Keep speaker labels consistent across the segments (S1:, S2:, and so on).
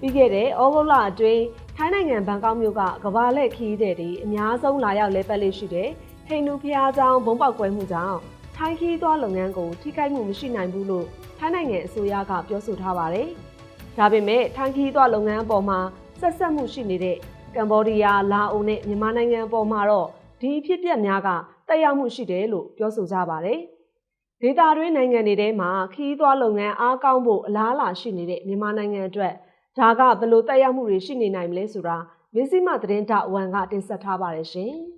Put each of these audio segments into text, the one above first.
S1: ပြီးခဲ့တဲ့ဩဂုတ်လအတွင်းထိုင်းနိုင်ငံဘန်ကောက်မြို့ကကဘာလက်ခီးတဲ့တွေအများဆုံးလာရောက်လဲပတ်လေရှိတဲ့ဟိန္ဒူဖျားကျောင်းဘုံပေါက်ကွဲမှုကြောင့်ထိုင်းခီးသွားလုပ်ငန်းကိုထိခိုက်မှုမရှိနိုင်ဘူးလို့ထိုင်းနိုင်ငံအစိုးရကပြောဆိုထားပါတယ်။ဒါပေမဲ့ထိုင်းခီးသွားလုပ်ငန်းအပေါ်မှာဆက်ဆက်မှုရှိနေတဲ့ကမ္ဘောဒီးယား၊လာအိုနဲ့မြန်မာနိုင်ငံအပေါ်မှာတော့ဒီအဖြစ်အပျက်များကတက်ရောက်မှုရှိတယ်လို့ပြောဆိုကြပါတယ်။ဒေတာတွင်းနိုင်ငံတွေထဲမှာခီးသွားလုပ်ငန်းအားကောင်းဖို့အလားအလာရှိနေတဲ့မြန်မာနိုင်ငံအတွက် ဒါကဘယ်လိုတက်ရောက်မှုတွေရှိနေနိုင်မလဲဆိုတာမင်းစိမသတင်းတောက်ဝန်ကတင်ဆက်ထားပါတယ်ရှင်။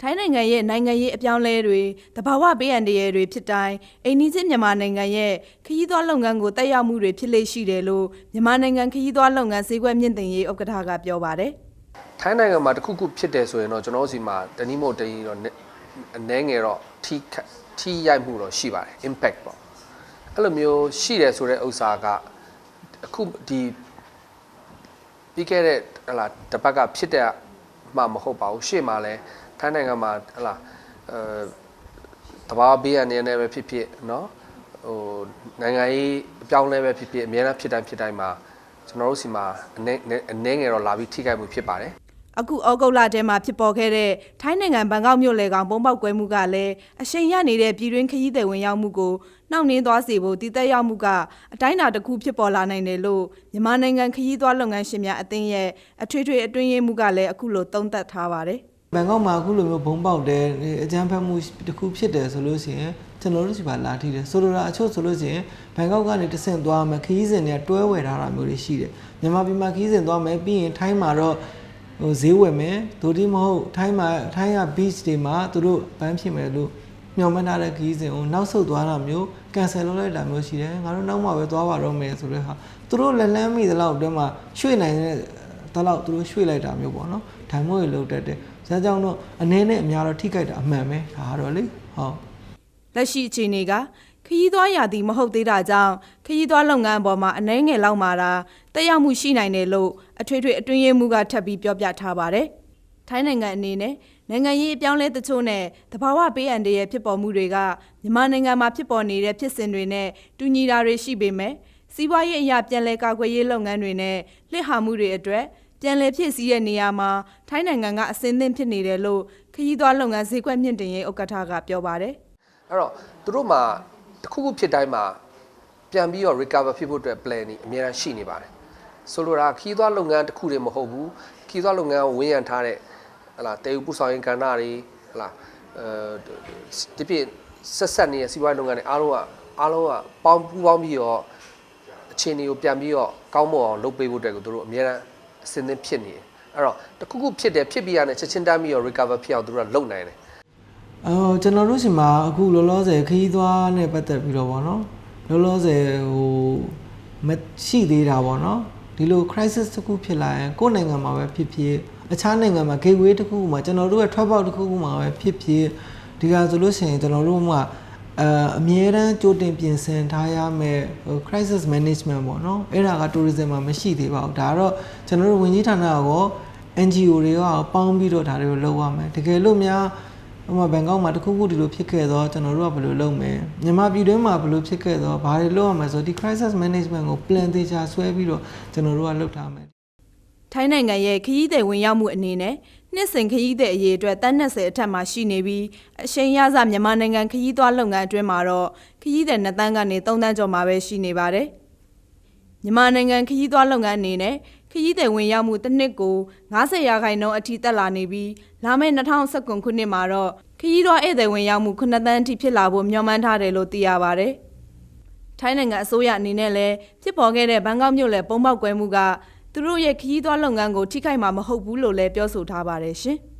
S2: ထိုင်းနိုင်ငံရဲ့နိုင်ငံရေးအပြောင်းအလဲတွေတဘာဝဘေးအန္တရာယ်တွေဖြစ်တိုင်းအိန္ဒိချင်းမြန်မာနိုင်ငံရဲ့ခရီးသွားလုပ်ငန်းကိုတက်ရောက်မှုတွေဖြစ်လေရှိတယ်လို့မြန်မာနိုင်ငံခရီးသွားလုပ်ငန်းဈေးကွက်မြင့်တင်ရေးဥက္ကဋ္ဌကပြောပါတယ်
S3: ထိုင်းနိုင်ငံမှာတစ်ခုခုဖြစ်တယ်ဆိုရင်တော့ကျွန်တော်တို့စီမှာတနည်းမို့တနည်းတော့အနည်းငယ်တော့ထိခတ်ထိရိုက်မှုတော့ရှိပါတယ် impact ပေါ့အဲ့လိုမျိုးရှိတယ်ဆိုတဲ့ဥစ္စာက အခုဒီပြီးခဲ့တဲ့ဟလာတစ်ပတ်ကဖြစ်တဲ့မှမဟုတ်ပါဘူးရှေ့မှာလဲထိုင်းနိုင်ငံမှာဟလာအဲတဘာဘေးရနေနေပဲဖြစ်ဖြစ်เนาะဟိုနိုင်ငံရေးအပြောင်းလဲပဲဖြစ်ဖြစ်အများအားဖြစ်တိုင်းဖြစ်တိုင်းမှာကျွန်တော်တို့စီမှာအနည်းအနည်းငယ်တော့လာပြီးထိခိုက်မှုဖြစ်ပါတယ်
S2: အခုဩဂုတ်လထဲမှာဖြစ်ပေါ်ခဲ့တဲ့ထိုင်းနိုင်ငံဘန်ကောက်မြို့လေကောင်ပုံပေါက်ကွဲမှုကလည်းအရှိန်ရနေတဲ့ပြည်တွင်းခရီးသည်ဝင်ရောက်မှုကိုနှောင့်နှင်းသွားစေဖို့တည်သက်ရောက်မှုကအတိုင်းအတာတစ်ခုဖြစ်ပေါ်လာနိုင်တယ်လို့မြန်မာနိုင်ငံခရီးသွားလုပ်ငန်းရှင်များအသင်းရဲ့အထွေထွေအတွင်းရေးမှုကလည်းအခုလိုသုံးသပ်ထားပါတယ်
S4: ဘန်ကောက်မှာအခုလိုမျိုးဘုံပေါက်တယ်အကြမ်းဖက်မှုတစ်ခုဖြစ်တယ်ဆိုလို့ရှိရင်ကျွန်တော်တို့စီပါလာထိတယ်ဆိုလိုတာအချို့ဆိုလို့ရှိရင်ဘန်ကောက်ကနေတဆင့်သွားမယ်ခရီးစဉ်တွေကတွဲဝယ်ထားတာမျိုးတွေရှိတယ်မြန်မာပြည်မှာခရီးစဉ်သွားမယ်ပြီးရင်ထိုင်းမှာတော့ ဟိုဈေးဝယ်မယ်ဒိုတိမဟုတ်ထိုင်းမှာထိုင်းက beach တွေမှာသူတို့ဘန်းဖြစ်မယ်လို့မျှော်မှန်းထားတဲ့ခရီးစဉ်ကိုနောက်ဆုတ်သွားတာမျိုး cancel လုပ်လိုက်တာမျိုးရှိတယ်ငါတို့နောက်မှပဲသွားပါတော့မယ်ဆိုတဲ့ဟာသူတို့လက်လန်းမိသလောက်အတွင်းမှာရွှေ့နိုင်တဲ့တလောက်သူတို့ရွှေ့လိုက်တာမျိုးပေါ့နော်ဓာတ်မိုးတွေလောက်တတ်တယ်ဇာကြောင့်တော့အနေနဲ့အများတော့ထိခိုက်တာအမှန်ပဲဒါကတော့လေဟုတ်
S2: လက်ရှိအခြေအနေက ခရီးသွားရာသီမဟုတ်သေးတာကြောင့်ခရီးသွားလုပ်ငန်းအပေါ်မှာအနှဲငယ်လောက်မှာတာတက်ရောက်မှုရှိနိုင်တယ်လို့အထွေထွေအတွင်းရေးမှူးကထပ်ပြီးပြောပြထားပါတယ်။ထိုင်းနိုင်ငံအနေနဲ့နိုင်ငံရေးအပြောင်းလဲတချို့နဲ့တဘာဝပေးအပ်တဲ့ဖြစ်ပေါ်မှုတွေကမြန်မာနိုင်ငံမှာဖြစ်ပေါ်နေတဲ့ဖြစ်စဉ်တွေနဲ့တူညီတာတွေရှိပေမဲ့စီးပွားရေးအရာပြန်လည်ကာကွယ်ရေးလုပ်ငန်းတွေနဲ့လှစ်ဟာမှုတွေအတွက်ပြန်လည်ဖြစ်စည်းတဲ့နေရာမှာထိုင်းနိုင်ငံကအစင်းသင့်ဖြစ်နေတယ်လို့ခရီးသွားလုပ်ငန်းဈေးကွက်မြင့်တင်ရေးဥက္ကဋ္ဌကပြောပါတယ်
S3: အဲ့တော့သူတို့မှာ တစ်ခုခုဖြစ်တိုင်းမှာပြန်ပြီးတော့ recover ဖြစ်ဖို့အတွက် plan นี่အများကြီးရှိနေပါတယ်ဆိုလိုတာခီးသွားလုပ်ငန်းတစ်ခုတည်းမဟုတ်ဘူးခီးသွားလုပ်ငန်းကိုဝန်းရံထားတဲ့ဟလာတေယူပူဆောင်ရင်ကဏ္ဍတွေဟလာအဲဒီပြဆက်ဆက်နေတဲ့စီးပွားရေးလုပ်ငန်းတွေအားလုံးကအားလုံးကပေါင်းပူးပေါင်းပြီးတော့အခြေအနေကိုပြန်ပြီးတော့ကောင်းမွန်အောင်လုပ်ပေးဖို့အတွက်ကိုသူတို့အများအားအစင်းသင်းဖြစ်နေတယ်အဲ့တော့တစ်ခုခုဖြစ်တယ်ဖြစ်ပြီးရတဲ့ချက်ချင်းတမ်းပြီးတော့ recover ဖြစ်အောင်သူတို့ကလုပ်နိုင်တယ်
S4: အော်ကျွန်တော်တို့ရှင်မှာအခုလောလောဆယ်ခရီးသွားနဲ့ပတ်သက်ပြီးတော့ဗောနော်လောလောဆယ်ဟိုမရှိသေးတာဗောနော်ဒီလို crisis တစ်ခုဖြစ်လာရင်ကိုယ့်နိုင်ငံမှာပဲဖြစ်ဖြစ်အခြားနိုင်ငံမှာ gateway တစ်ခုခုမှာကျွန်တော်တို့ရဲ့ travel တစ်ခုခုမှာပဲဖြစ်ဖြစ်ဒီကဆိုလို့ရှိရင်ကျွန်တော်တို့မှာအအမြဲတမ်းကြိုတင်ပြင်ဆင်ထားရမယ်ဟို crisis management ပေါ့နော်အဲ့ဒါက tourism မှာမရှိသေးပါဘူးဒါကတော့ကျွန်တော်တို့ဝင်ကြီးဌာနကော NGO တွေကပေါင်းပြီးတော့ဒါတွေကိုလုပ်ရမယ်တကယ်လို့များ ဟိုမှာဘန်ကောက်မှာတခုခုဒီလိုဖြစ်ခဲ့တော့ကျွန်တော်တို့ကဘယ်လိုလုပ်မလဲမြန်မာပြည်တွင်းမှာဘယ်လိုဖြစ်ခဲ့တော့ဘာတွေလုပ်ရမလဲဆိုတော့ဒီ crisis management ကို plan သေချာဆွဲပြီးတော့ကျွန်တော်တို့ကလုပ်ထားမယ်
S2: ထိုင်းနိုင်ငံရဲ့ခရီးသည်ဝင်ရောက်မှုအနေနဲ့နှစ်စဉ်ခရီးသည်အရေးအတွက်တန်း20အထက်မှာရှိနေပြီးအရှိန်ရစမြန်မာနိုင်ငံခရီးသွားလုပ်ငန်းအတွင်းမှာတော့ခရီးသည်2တန်းကနေ3တန်းကျော်မှာပဲရှိနေပါတယ်။မြန်မာနိုင်ငံခရီးသွားလုပ်ငန်းအနေနဲ့ ခရီးသည်ဝင်ရောက်မှုတစ်နှစ်ကို90ရာခိုင်နှုန်းအထိတက်လာနေပြီးလာမယ့်2019ခုနှစ်မှာတော့ခရီးသွားဧည့်သည်ဝင်ရောက်မှု9တန်းအထိဖြစ်လာဖို့မျှော်မှန်းထားတယ်လို့သိရပါတယ်။ထိုင်းနိုင်ငံအစိုးရအနေနဲ့လည်းဖြစ်ပေါ်ခဲ့တဲ့ဘန်ကောက်မြို့လယ်ပုံပေါက်ကွဲမှုကသူတို့ရဲ့ခရီးသွားလုပ်ငန်းကိုထိခိုက်မှာမဟုတ်ဘူးလို့လည်းပြောဆိုထားပါတယ်ရှင်။